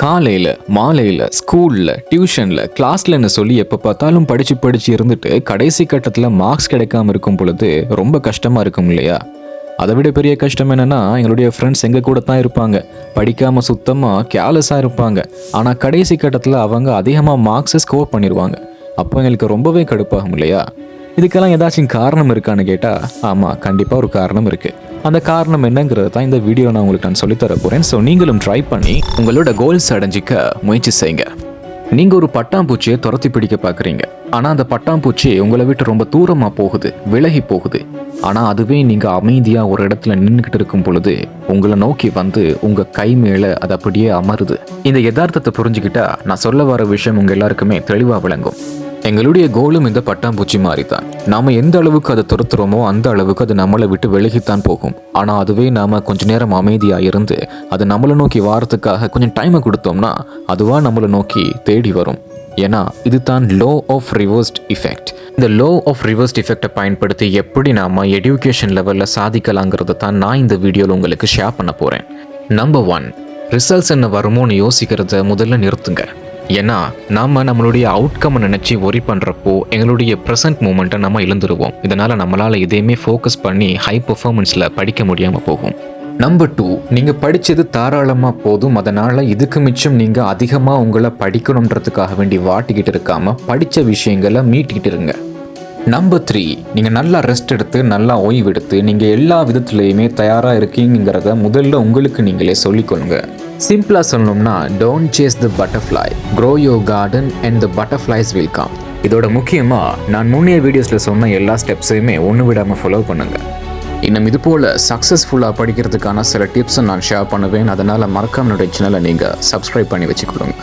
காலையில் மாலையில் ஸ்கூலில் டியூஷனில் கிளாஸ்லன்னு சொல்லி எப்போ பார்த்தாலும் படித்து படித்து இருந்துட்டு கடைசி கட்டத்தில் மார்க்ஸ் கிடைக்காம இருக்கும் பொழுது ரொம்ப கஷ்டமாக இருக்கும் இல்லையா? அதை விட பெரிய கஷ்டம் என்னென்னா எங்களுடைய ஃப்ரெண்ட்ஸ் எங்கள் கூட தான் இருப்பாங்க. படிக்காமல் சுத்தமாக கேர்லெஸ்ஸாக இருப்பாங்க. ஆனால் கடைசி கட்டத்தில் அவங்க அதிகமாக மார்க்ஸை ஸ்கோர் பண்ணிடுவாங்க அப்போ எங்களுக்கு ரொம்பவே கடுப்பாகும் இல்லையா? இதுக்கெல்லாம் ஏதாச்சும் காரணம் இருக்கான்னு கேட்டால் ஆமாம் கண்டிப்பாக ஒரு காரணம் இருக்குது அந்த காரணம் என்னங்கிறது தான் இந்த வீடியோ நான் உங்களுக்கு நான் சொல்லித்தர போகிறேன் ஸோ நீங்களும் ட்ரை பண்ணி உங்களோட கோல்ஸ் அடைஞ்சிக்க முயற்சி செய்யுங்க. நீங்கள் ஒரு பட்டாம்பூச்சியை துரத்தி பிடிக்க பார்க்குறீங்க. ஆனால் அந்த பட்டாம்பூச்சி உங்களை விட்டு ரொம்ப தூரமாக போகுது விலகி போகுது. ஆனால் அதுவே நீங்கள் அமைதியாக ஒரு இடத்துல நின்றுக்கிட்டு இருக்கும் பொழுது உங்களை நோக்கி வந்து உங்கள் கை மேலே அது அப்படியே அமருது. இந்த யதார்த்தத்தை புரிஞ்சுக்கிட்டா நான் சொல்ல வர விஷயம் உங்கள் எல்லாருக்குமே தெளிவாக விளங்கும். எங்களுடைய கோலும் இந்த பட்டாம்பூச்சி மாதிரி தான் நாம எந்த அளவுக்கு அதை துரத்துறோமோ அந்த அளவுக்கு அது நம்மளை விட்டு விலகித்தான் போகும். ஆனா அதுவே நாம கொஞ்ச நேரம் அமைதியா இருந்து அது நம்மளை நோக்கி வாரத்துக்காக கொஞ்சம் டைமை கொடுத்தோம்னா அதுவா நம்மளை நோக்கி தேடி வரும். ஏன்னா இதுதான் லோ ஆஃப் ரிவர்ஸ்ட் இஃபெக்ட் இந்த லோ ஆஃப் ரிவர்ஸ்ட் இஃபெக்டை பயன்படுத்தி எப்படி நாம எஜுகேஷன் லெவலில் சாதிக்கலாங்கிறத தான் நான் இந்த வீடியோவில் உங்களுக்கு ஷேர் பண்ண போகிறேன் நம்பர் ஒன் ரிசல்ட்ஸ் என்ன வருமோன்னு யோசிக்கிறத முதல்ல நிறுத்துங்க. ஏன்னா நாம் நம்மளுடைய அவுட்கம் நினச்சி ஒரி பண்ணுறப்போ எங்களுடைய ப்ரெசன்ட் மூமெண்ட்டை நம்ம இழந்துருவோம். இதனால் நம்மளால் எதையுமே ஃபோக்கஸ் பண்ணி ஹை பெர்ஃபார்மன்ஸில் படிக்க முடியாமல் போகும். நம்பர் டூ நீங்கள் படித்தது தாராளமாக போதும். அதனால் இதுக்கு மிச்சம் நீங்கள் அதிகமாக உங்களை படிக்கணுன்றதுக்காக வேண்டி வாட்டிக்கிட்டு இருக்காமல் படித்த விஷயங்களை மீட்டிக்கிட்டு இருங்க. நம்பர் த்ரீ நீங்கள் நல்லா ரெஸ்ட் எடுத்து நல்லா ஓய்வு எடுத்து நீங்கள் எல்லா விதத்துலேயுமே தயாராக இருக்கீங்கிறத முதல்ல உங்களுக்கு நீங்களே சொல்லிக்கொள்ளுங்க. சிம்பிளாக சொல்லணும்னா don't chase the butterfly grow your garden and the butterflies will come இதோட முக்கியமாக நான் முன்னைய வீடியோஸில் சொன்ன எல்லா ஸ்டெப்ஸையுமே ஒன்று விடாமல் ஃபாலோ பண்ணுங்கள் இன்னும் இது போல் சக்ஸஸ்ஃபுல்லாக படிக்கிறதுக்கான சில டிப்ஸை நான் ஷேர் பண்ணுவேன். அதனால் மறக்காம என்னுடைய சேனலை நீங்கள் சப்ஸ்கிரைப் பண்ணி வச்சுக்கொள்ளுங்க.